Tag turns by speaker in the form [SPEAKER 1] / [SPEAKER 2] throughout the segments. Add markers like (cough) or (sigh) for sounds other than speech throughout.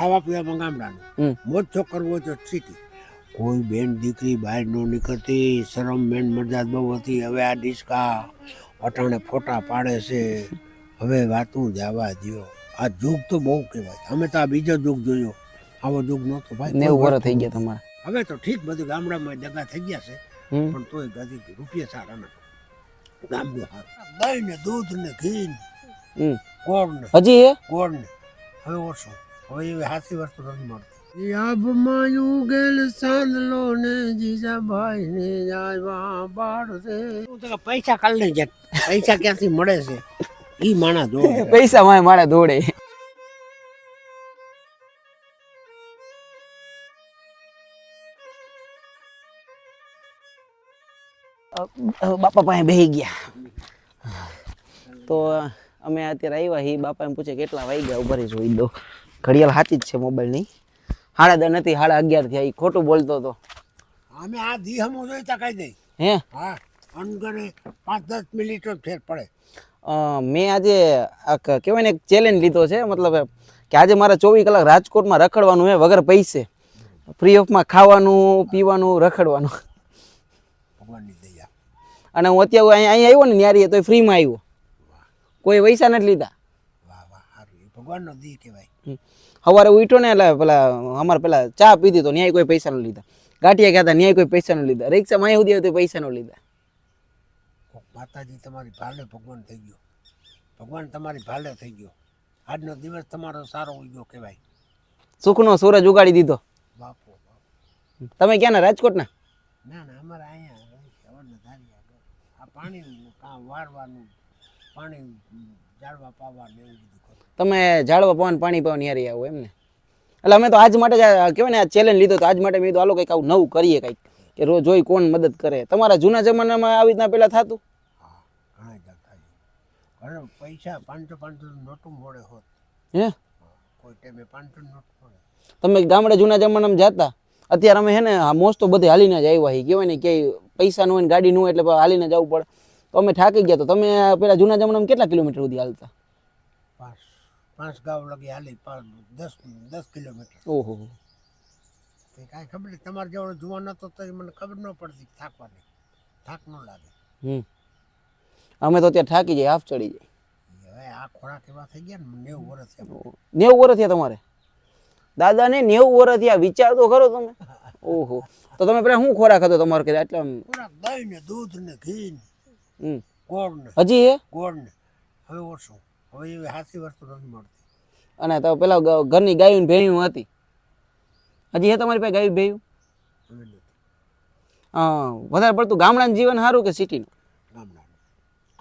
[SPEAKER 1] ખાવા પીવામાં ગામડાનું. મોજ કરવો તો સિટી કોઈ બેન દીકરી બહાર ન નીકળતી શરમ બેન મરજાદ બહુ હતી. હવે આ ડિસ્કા અટાણે ફોટા પાડે છે. હવે વાતું જવા દ્યો. આ જુગ તો બહુ કહેવાય. અમે તો આ બીજો જુગ જોયો. આવો જુગ નહોતો ભાઈ.
[SPEAKER 2] નેવું વર્ષ થઈ ગયા તમારે.
[SPEAKER 1] હવે તો ઠીક બધું ગામડામાં દગા થઈ ગયા છે. પણ તોય ગધી રૂપિયા સારા નથી. ગામડું સારું. દહીં ને દૂધ ને ઘી ને. ગોળ ને
[SPEAKER 2] હજી
[SPEAKER 1] ગોળ ને હવે ઓછું. હવે એવી હાથી વસ્તુ નથી મળતી. યાબમાં યુગેલ સાંદલો ને જીજાભાઈ ને જાયવા બાળ રે. પૈસા કાલ ને જાય પૈસા ક્યાંથી મળે છે? ઈ માણા જો
[SPEAKER 2] પૈસા મારે મારે દોડે બાપા પાસે બેહી ગયા. તો અમે અત્યારે આવ્યા હી બાપા એમ પૂછે કેટલા વાગ્યા ઊભા રહી જોઈ દો ઘડિયાળ સાચી જ છે મોબાઈલની સાડા દસ નથી સાડા અગિયાર થયા એ ખોટું બોલતો હતો
[SPEAKER 1] અમે આ દીહમો જોઈ કઈ દઈ
[SPEAKER 2] હે?
[SPEAKER 1] હા અનગણે પાંચ દસ મિનિટ ફેર પડે.
[SPEAKER 2] મેં આજે કહેવાય ને એક ચેલેન્જ લીધો છે. મતલબ કે આજે મારે ચોવીસ કલાક રાજકોટમાં રખડવાનું હે વગર પૈસે. ફ્રી ઓફમાં ખાવાનું પીવાનું રખડવાનું.
[SPEAKER 1] ભગવાનની દયા.
[SPEAKER 2] અને હું અત્યારે અહીંયા આવ્યો ને ન્યારી તો ફ્રીમાં આવ્યો. કોઈ પૈસા નથી લીધા.
[SPEAKER 1] ભગવાનનો દી કહેવાય.
[SPEAKER 2] સવારે ઉઠ્યો ને એટલે પેલા અમારે પેલા ચા પીધી તો ન્યાય કોઈ પૈસા ન લીધા. ગાંઠિયા કહેતા ન્યાય કોઈ પૈસા ન લીધા. રિક્ષામાં માં સુધી આવ્યો તો પૈસા ન લીધા.
[SPEAKER 1] માતાજી તમારી ભાલે ભગવાન થઈ ગયો. ભગવાન તમારી ભાલે થઈ ગયો. આજનો દિવસ તમારો સારો ઉગ્યો કહેવાય.
[SPEAKER 2] સુખનો સૂરજ ઉગાડી દીધો.
[SPEAKER 1] બાપો
[SPEAKER 2] તમે ક્યાંના? રાજકોટના?
[SPEAKER 1] ના ના અમારે અહીંયા આ પાણી વાર વાર પાણી જાળવા પાવા એવું બધું. કરું
[SPEAKER 2] તમે ઝાડવા પવન પાણી પવન યારી આવો એમને. એટલે અમે તો આજ માટે જ કહેવાય ને આ ચેલેન્જ લીધો તો આજ માટે મેં કીધું હાલો કંઈક આવું નવું કરીએ કંઈક. કે રોજ જોઈ કોણ મદદ કરે. તમારા જૂના જમાનામાં આવી રીતના પહેલાં થતું?
[SPEAKER 1] પૈસા પાંચસો પાંચસો નોટું મોડે હોત.
[SPEAKER 2] હે?
[SPEAKER 1] કોઈ ટાઈમે પાંચસો નોટ
[SPEAKER 2] તમે ગામડે જૂના જમાનામાં જતા? અત્યારે અમે હે ને મોસ્ટ તો બધે હાલીને જ આવ્યા હી કહેવાય ને કે પૈસા ન હોય ને ગાડી ન હોય એટલે હાલીને જવું પડે. તો અમે થાકી ગયા તો તમે પેલા જૂના જમાનામાં કેટલા કિલોમીટર સુધી હાલતા?
[SPEAKER 1] પાંચ ગાવ લગી હાલી પાંચ દસ દસ કિલોમીટર.
[SPEAKER 2] ઓહો.
[SPEAKER 1] તે કાંઈ ખબર નહીં તમારે જેવડો જુવાન હતો તો એ મને ખબર ન પડતી થાકવાની. થાક ન લાગે.
[SPEAKER 2] હમ. અમે તો ત્યાં થાકી જાય હાફ ચડી જાય
[SPEAKER 1] હવે આ ખોરાક એવા થઈ ગયા ને નેવું વર્ષ થયા
[SPEAKER 2] નેવું વર્ષ થયા તમારે? દાદાને નેવું વર્ષ થયા વિચાર તો ખરો તમે. ઓહો. તો તમે પેલા શું ખોરાક હતો તમારો કે એટલે
[SPEAKER 1] ખોરાક દહીં ને દૂધ ને ઘી ને. ગોળ ને
[SPEAKER 2] હજી હે?
[SPEAKER 1] ગોળ ને. હવે ઓછું. હવે એવી હાથી વસ્તુ નથી મળતી.
[SPEAKER 2] અને તો પેલા ઘરની ગાયું ભેયું હતી. હજી હે તમારી પાસે ગાયું ભેયું? વધારે પડતું ગામડાનું જીવન સારું કે સિટીનું?
[SPEAKER 1] ગામડાનું.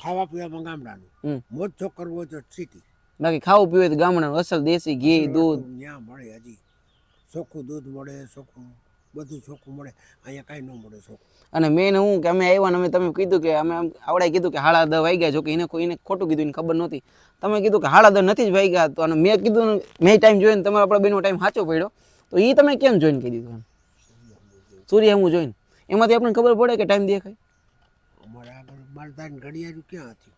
[SPEAKER 1] ખાવા પીવામાં ગામડાનું. મોજ શોખ કરવો તો સિટી.
[SPEAKER 2] બાકી ખાવું પીવું તો ગામડાનું. અસલ દેશી ઘી દૂધ.
[SPEAKER 1] ત્યાં મળે હજી. ચોખ્ખું દૂધ મળે ચોખ્ખું બધું ચોખ્ખું મળે. અહીંયા કાંઈ ન મળે ચોખ્ખું.
[SPEAKER 2] અને મેન હું કે અમે આવ્યા ને અમે તમે કીધું કે અમે આમ આવડાએ કીધું કે હાડા દ વાગ્યા જો કે એને કોઈ એને ખોટું કીધું એને ખબર નહોતી. તમે કીધું કે હાડા દ નથી જ વાગ્યા તો અને મેં કીધું મેં ટાઈમ જોઈને તમારા આપણા બેનો ટાઈમ સાચો પડ્યો. તો એ તમે કેમ જોઈને કહી દીધું સૂર્ય હું જોઈને. એમાંથી આપણને ખબર પડે કે ટાઈમ દેખાય?
[SPEAKER 1] અમારે આગળ માલધાન ઘડિયાળ ક્યાં હતી?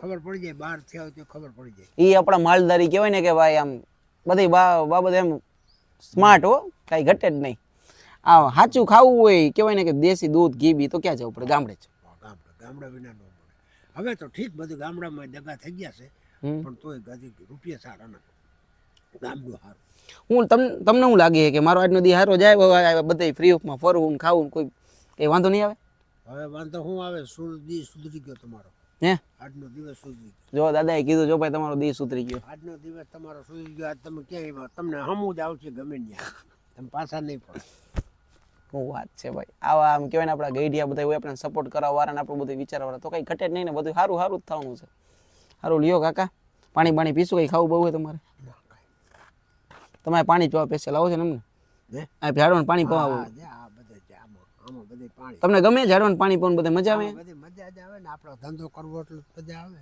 [SPEAKER 1] ખબર પડી જાય બહાર થયા તો ખબર પડી જાય.
[SPEAKER 2] એ આપણા માલદારી કહેવાય ને કે ભાઈ આમ બધી બાબત એમ સ્માર્ટ હો કાંઈ ઘટે જ નહીં. આ સાચું ખાવું હોય કહેવાય ને કે દેશી દૂધ ઘી બી તો ક્યાં જવું પડે? ગામડે જ.
[SPEAKER 1] ગામડા ગામડા વિના ન મળે. હવે તો ઠીક બધું ગામડામાં દગા થઈ ગયા છે. પણ તોય ગાજી રૂપિયા સારા ના ગામડું સારું.
[SPEAKER 2] હું તમને તમને શું લાગે છે કે મારો આજનો દી સારો જાય? બધા ફ્રી ઓફમાં ફરવું ખાવું કોઈ કંઈ વાંધો નહીં આવે?
[SPEAKER 1] હવે વાંધો શું આવે? સુરદી સુધરી ગયો તમારો.
[SPEAKER 2] હે?
[SPEAKER 1] આજનો દિવસ સુધરી
[SPEAKER 2] જો દાદાએ કીધું જો ભાઈ તમારો દિવસ સુધરી ગયો.
[SPEAKER 1] આજનો દિવસ તમારો સુધરી ગયો. આજ તમે ક્યાંય તમને હમું જ આવશે ગમે ત્યાં. તમે પાછા નહીં પડે.
[SPEAKER 2] શું વાત છે ભાઈ? આવા આમ કહેવાય ને આપણા ગઈડિયા બધા હોય આપણે સપોર્ટ કરવા વાર ને આપણું બધું વિચારવાળા. તો કંઈ ઘટે જ નહીં ને બધું સારું સારું જ થવાનું છે. સારું લ્યો કાકા પાણી પાણી પીશું? કંઈ ખાવું બહુ હોય તમારે? તમારે પાણી પીવા પેસે લાવો છે ને અમને? આ ઝાડવાનું પાણી પીવા
[SPEAKER 1] હા, જે આ બધે છે આમાં આમાં પાણી.
[SPEAKER 2] તમને ગમે ઝાડવાનું પાણી પણ બધે મજા આવે?
[SPEAKER 1] બધી મજા જ આવે ને આપણો ધંધો કરવો એટલે મજા આવે.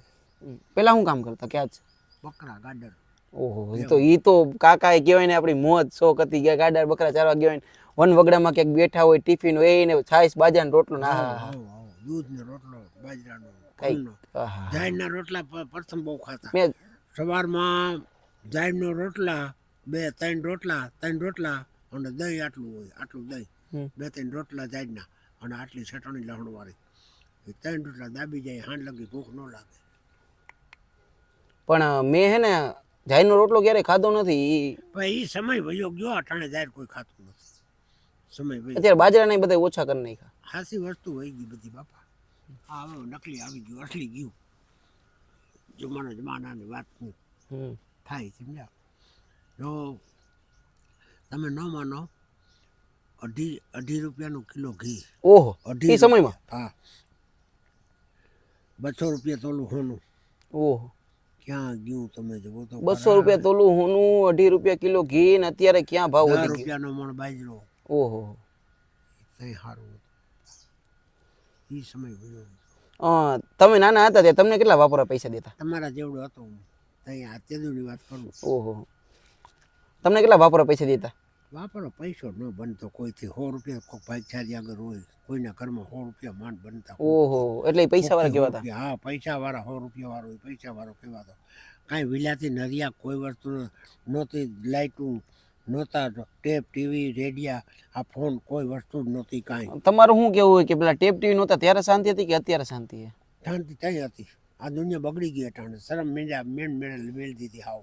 [SPEAKER 2] પેલા શું કામ કરતા? ક્યાં છે
[SPEAKER 1] બકરા ગાડર.
[SPEAKER 2] ઓહો એ તો ઈ તો કાકા એ કહેવાય ને આપણી મોજ શોખ હતી કે ગાડા બકરા ચારવા ગયા હોય ને વન વગડામાં ક્યાંક બેઠા હોય ટિફિન હોય એને છાશ બાજાનો રોટલો ના.
[SPEAKER 1] દૂધ ને રોટલો બાજરાનો. જાયના રોટલા પ્રથમ બહુ ખાતા.
[SPEAKER 2] મેં
[SPEAKER 1] સવારમાં જાયનો રોટલા બે ત્રણ રોટલા ત્રણ રોટલા અને દહીં આટલું હોય આટલું દહીં. બે ત્રણ રોટલા જાડના અને આટલી ચટણી લહણવાળી. એ ત્રણ રોટલા દાબી જાય હાંડ લગી ભૂખ ન લાગે.
[SPEAKER 2] પણ મેં હે ને જાયનો રોટલો ક્યારેય ખાધો નથી
[SPEAKER 1] ભાઈ એ સમય વયો ગયો અટાણે જાય કોઈ ખાતું નથી. સમય વયો
[SPEAKER 2] અત્યારે બાજરાના બધા ઓછા કરી નાખ્યા.
[SPEAKER 1] હાસી વસ્તુ વહી ગઈ બધી બાપા. આ હવે નકલી આવી ગયું અસલી ગયું. જમાનો જમાનાની વાત હું. થાય સમજ્યા? જો તમે ન માનો અઢી અઢી રૂપિયાનું કિલો ઘી.
[SPEAKER 2] ઓહો
[SPEAKER 1] અઢી
[SPEAKER 2] સમયમાં?
[SPEAKER 1] હા. બસો રૂપિયા તોલું હોનું.
[SPEAKER 2] ઓહો.
[SPEAKER 1] ક્યાં ગયું તમે જુઓ તો?
[SPEAKER 2] બસો રૂપિયા તોલું હોનું અઢી રૂપિયા કિલો ઘી ને અત્યારે ક્યાં ભાવ વધી
[SPEAKER 1] રૂપિયાનો મણ બાજરો.
[SPEAKER 2] ઓહો.
[SPEAKER 1] કઈ સારું એ સમય ગયો.
[SPEAKER 2] તમે નાના હતા ત્યારે તમને કેટલા વાપરવા પૈસા દેતા?
[SPEAKER 1] તમારા જેવડો હતો. હું ત્યાં તેદુની વાત કરું.
[SPEAKER 2] ઓહો. તમને કેટલા વાપરવા પૈસા દેતા?
[SPEAKER 1] વાપરો પૈસો ન બનતો કોઈથી. સો રૂપિયા કોઈ ભાઈચારી આગળ હોય કોઈના ઘરમાં સો રૂપિયા માંડ બનતા.
[SPEAKER 2] ઓહો એટલે પૈસા વાળા કેવા હતા
[SPEAKER 1] હા પૈસા વાળા સો રૂપિયા વાળો હોય પૈસા વાળો કહેવાતો. કાંઈ વિલાતી નરિયા કોઈ વસ્તુ નહોતી લાઇટું નહોતા ટેપ ટીવી રેડિયા આ ફોન કોઈ વસ્તુ જ નહોતી કાંઈ.
[SPEAKER 2] તમારું શું કેવું હોય કે પેલા ટેપ ટીવી નહોતા ત્યારે શાંતિ હતી કે અત્યારે શાંતિ છે?
[SPEAKER 1] શાંતિ ત્યાં હતી. આ દુનિયા બગડી ગઈ અટાણે. શરમ મેળા મેન મેળ મેળ દીધી હાવ.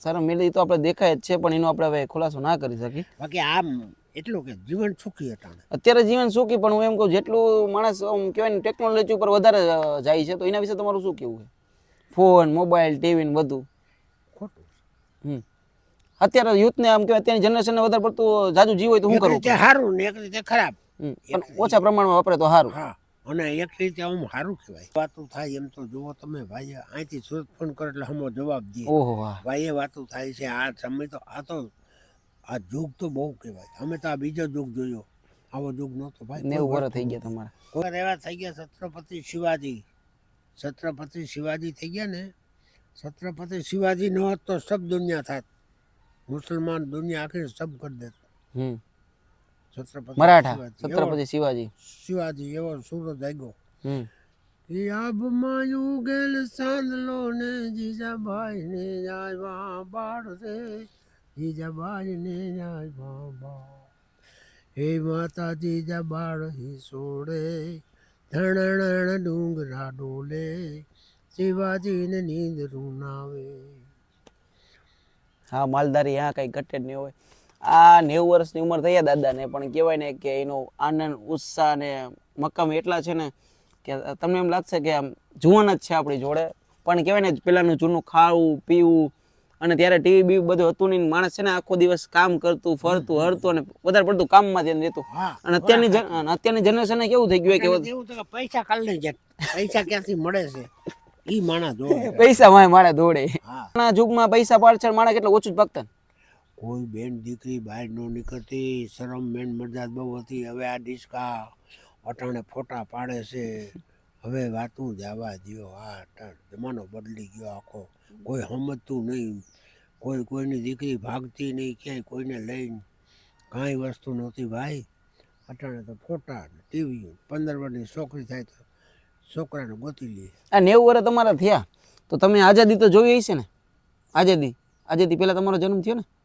[SPEAKER 2] સર મેળી તો આપણે દેખાય જ છે પણ એનો આપણે હવે ખુલાસો ના કરી શકીએ.
[SPEAKER 1] બાકી આમ એટલું કે જીવન સુખી હતા.
[SPEAKER 2] અત્યારે જીવન સુખી પણ હું એમ કહું જેટલું માણસ કહેવાય ને ટેકનોલોજી ઉપર વધારે જાય છે તો એના વિશે તમારું શું કેવું છે? ફોન મોબાઈલ ટીવી ને બધું.
[SPEAKER 1] ખોટું
[SPEAKER 2] હમ. અત્યારે યુથને આમ કહેવાય અત્યારની જનરેશનને વધારે પડતું જાજુ જીવ હોય તો શું
[SPEAKER 1] કરું સારું ને એક રીતે ખરાબ.
[SPEAKER 2] પણ ઓછા પ્રમાણમાં વાપરે તો સારું
[SPEAKER 1] હા. અને એક રીતે આમ સારું કહેવાય. વાતું થાય એમ તો જુઓ તમે ભાઈ અહીંથી સુરત ફોન કરો એટલે હમો જવાબ દે. ભાઈ એ વાતું થાય છે આ સમય તો આ તો આ યુગ તો બહુ કહેવાય. અમે તો આ બીજો જુગ જોયો. આવો જુગ નહોતો ભાઈ
[SPEAKER 2] નેવું વર્ષ થઈ ગયા તમારા.
[SPEAKER 1] કોઈ એવા થઈ ગયા છત્રપતિ શિવાજી. છત્રપતિ શિવાજી થઈ ગયા ને છત્રપતિ શિવાજી ન હોત તો સબ દુનિયા થાત. મુસલમાન દુનિયા આખી સબ કરી દેત.
[SPEAKER 2] હમ.
[SPEAKER 1] છત્રપતિ
[SPEAKER 2] મરાઠા છત્રપતિ શિવાજી.
[SPEAKER 1] શિવાજી એવો સુરત જાગ્યો.
[SPEAKER 2] હમ.
[SPEAKER 1] ઉગેલ ચાંદલો ને જીજાભાઈ ને આવ્યા બાળ રે. જીજાભાઈ ને આવ્યા બાળ. હે માતા જીજા બાળ હી સોડે ધણણ ડુંગરા ડોલે. શિવાજી ને નીંદ રૂનાવે
[SPEAKER 2] હા માલદારી હા કઈ ઘટે જ નહીં હોય. આ નેવું વર્ષની ઉંમર થયા દાદાને પણ કહેવાય ને કે એનો આનંદ ઉત્સાહ ને મક્કમ એટલા છે ને કે તમને એમ લાગશે કે આમ જુવાન જ છે આપણી જોડે. પણ કહેવાય ને પેલાનું જૂનું ખાવું પીવું અને ત્યારે ટીવી બીવી બધું હતું નહીં માણસ છે ને આખો દિવસ કામ કરતું ફરતું હરતું અને વધારે પડતું કામમાં ધ્યાન રહેતું. અને અત્યારની અત્યારની જનરેશન કેવું થઈ ગયું કે
[SPEAKER 1] પૈસા નહીં જાય. પૈસા ક્યાંથી મળે છે? ઈ માણા દોડે (laughs)
[SPEAKER 2] પૈસા માય મારે દોડે
[SPEAKER 1] હા.
[SPEAKER 2] ના યુગમાં પૈસા પાછળ માણા કેટલું ઓછું જ ભાગતા.
[SPEAKER 1] કોઈ બેન દીકરી બહાર ન નીકળતી, શરમ મેન મરજાદ બહુ હતી. હવે આ ડિસ્કા અટાણે ફોટા પાડે છે. હવે વાતું જવા દ્યો. આ જમાનો બદલી ગયો આખો. કોઈ સમજતું નહીં. કોઈ કોઈની દીકરી ભાગતી નહીં ક્યાંય. કોઈને લઈને કાંઈ વસ્તુ નહોતી. ભાઈ, અટાણે તો ફોટા ટીવી પંદર વર્ષની છોકરી થાય તો છોકરાને ગોતી લે.
[SPEAKER 2] આ નેવું વર્ષ તમારા થયા. તો તમે આઝાદી તો જોઈ હશે ને? આઝાદી. આઝાદી પહેલાં તમારો જન્મ થયો ને?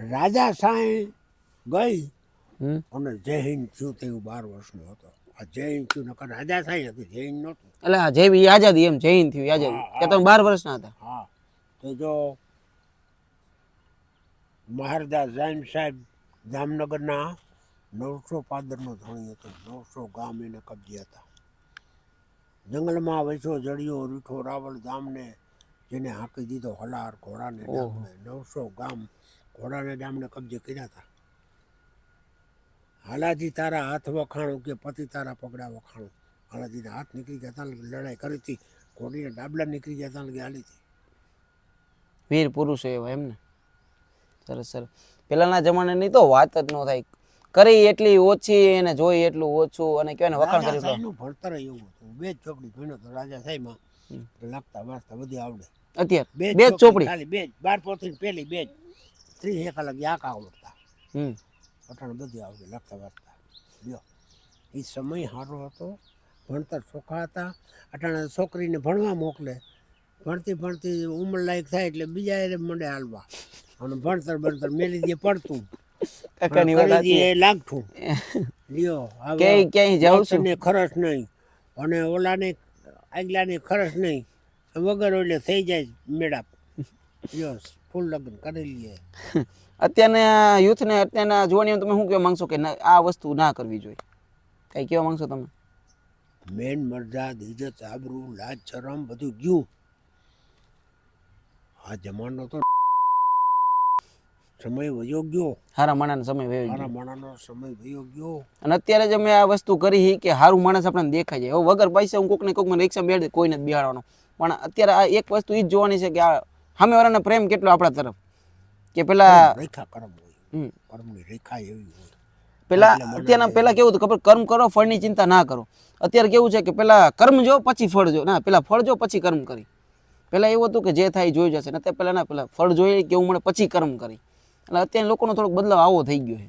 [SPEAKER 1] રાજા સાંઈ ગઈ અને જય હિન્દ થયું તેવું બાર વર્ષનો હતો. આ જય હિન્દ થયું નકર રાજા સાંઈ હતું જય હિન્દ નહોતું.
[SPEAKER 2] એટલે આ જય આઝાદી એમ જય હિન્દ થયું આઝાદી. કે તમે બાર વર્ષના હતા.
[SPEAKER 1] હા. તો જો મહારાજા જાઈમ સાહેબ જામનગરના નવસો પાદરનો ધણી હતો નવસો ગામ એને કબજે હતા. જંગલમાં વૈસો જડિયો રીઠો રાવળ ગામને જેને હાંકી દીધો હલાર ઘોડાને નવસો ગામ ઘોડાને ડામને કબજે કર્યા હતા હાલાજી તારા હાથ વખાણું કે પતિ તારા પગડા વખાણું? હાલાજીના હાથ નીકળી ગયા હતા લડાઈ કરી હતી. ઘોડીના ડાબલા નીકળી ગયા તા હાલી હતી
[SPEAKER 2] વીર પુરુષો એવા એમને સરસ સરસ. પહેલાના જમાનાની તો વાત જ ન થાય. કરી એટલી ઓછી એને જોઈ એટલું ઓછું અને કહેવાય વખાણ કરી
[SPEAKER 1] એનું ભણતર એવું હતું. બે ચોપડી ભણ્યો તો રાજા સાહેબમાં.
[SPEAKER 2] માં
[SPEAKER 1] લખતા વાંચતા બધી આવડે.
[SPEAKER 2] અત્યારે?
[SPEAKER 1] બે
[SPEAKER 2] ચોપડી
[SPEAKER 1] ખાલી બે બાર પોથી પેલી બે ત્રીસ એક અલગ યાક આવડતા
[SPEAKER 2] હમ.
[SPEAKER 1] અટાણે બધી આવડે લખતા વાંચતા. લ્યો. એ સમય સારો હતો. ભણતર ચોખ્ખા હતા. અટાણે છોકરીને ભણવા મોકલે. ભણતી ભણતી ઉંમર લાયક થાય એટલે બીજા એને મંડે હાલવા. અને ભણતર ભણતર મેલી દે પડતું.
[SPEAKER 2] કાકાની વાત
[SPEAKER 1] દે લાગતું. (laughs) લ્યો
[SPEAKER 2] ક્યાંય ક્યાંય જાઉં છું.
[SPEAKER 1] ને ખરચ નહીં. અને ઓલાને આગલાને ખરચ નહીં. વગર એટલે થઈ જાય મેળાપ લ્યો. ફૂલ લગ્ન કરી લઈએ. (laughs)
[SPEAKER 2] અત્યારના યુથને અત્યારના જોવાની તમે શું કહેવા માંગશો કે આ વસ્તુ ના કરવી જોઈએ? કઈ કહેવા માંગશો તમે?
[SPEAKER 1] મેન મરજાદ ઇજ્જત આબરૂ લાજ શરમ બધું ગયું. આ જમાનો તો સમય વયો ગયો.
[SPEAKER 2] હારા માણાનો સમય વયો ગયો.
[SPEAKER 1] હારા માણાનો સમય વયો ગયો.
[SPEAKER 2] અને અત્યારે જ મેં આ વસ્તુ કરી હી કે સારું માણસ આપણને દેખાય જાય. હવે વગર પૈસા હું કોકને કોક મને રિક્ષા બેડ કોઈને જ બિહાડવાનો. પણ અત્યારે આ એક વસ્તુ એ જ જોવાની છે કે આ સામેવાળાનો પ્રેમ કેટલો આપણા તરફ? કે પેલા
[SPEAKER 1] રેખા કર્મ હોય. કર્મની રેખા એવી હોય.
[SPEAKER 2] પેલા અત્યારના પેલા કેવું હતું ખબર? કર્મ કરો ફળની ચિંતા ના કરો. અત્યારે કેવું છે કે પેલા કર્મ જો પછી ફળ જો. ના પેલા ફળ જો પછી કર્મ કરી. પહેલાં એવું હતું કે જે થાય જોઈ જશે. ને તે પહેલાં ના પહેલાં ફળ જોઈ કેવું મળે પછી કર્મ કરી. એટલે અત્યારે લોકોનો થોડોક બદલાવ આવો થઈ ગયો છે.